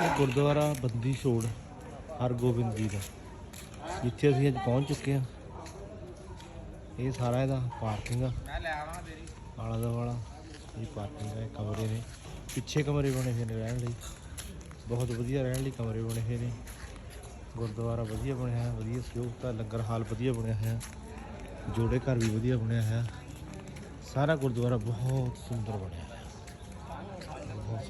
ਇਹ ਗੁਰਦੁਆਰਾ ਬੰਦੀ ਛੋੜ, ਹਰਗੋਬਿੰਦ ਜੀ ਦਾ। ਜਿੱਥੇ ਅਸੀਂ ਅੱਜ ਪਹੁੰਚ ਚੁੱਕੇ ਹਾਂ। ਇਹ ਸਾਰਾ ਇਹਦਾ ਪਾਰਕਿੰਗ ਆ। ਆਲਾ ਦਾ ਵਾਲਾ ਇਹ ਪਾਰਕਿੰਗ ਹੈ ਕਮਰੇ ਨੇ। ਪਿੱਛੇ ਕਮਰੇ ਬਣੇ ਹੋਏ ਨੇ ਰਹਿਣ ਲਈ। ਬਹੁਤ ਵਧੀਆ ਰਹਿਣ ਲਈ ਕਮਰੇ ਬਣੇ ਹੋਏ ਨੇ। ਗੁਰਦੁਆਰਾ ਵਧੀਆ ਬਣਿਆ ਹੈ ਵਧੀਆ ਸਹੂਲਤਾਂ ਲੰਗਰ ਹਾਲ ਵਧੀਆ ਬਣਿਆ ਹੋਇਆ। ਜੋੜੇ ਘਰ ਵੀ ਵਧੀਆ ਬਣਿਆ ਹੋਇਆ। ਸਾਰਾ ਗੁਰਦੁਆਰਾ ਬਹੁਤ ਸੁੰਦਰ ਬਣਿਆ ਹੈ ਬਹੁਤ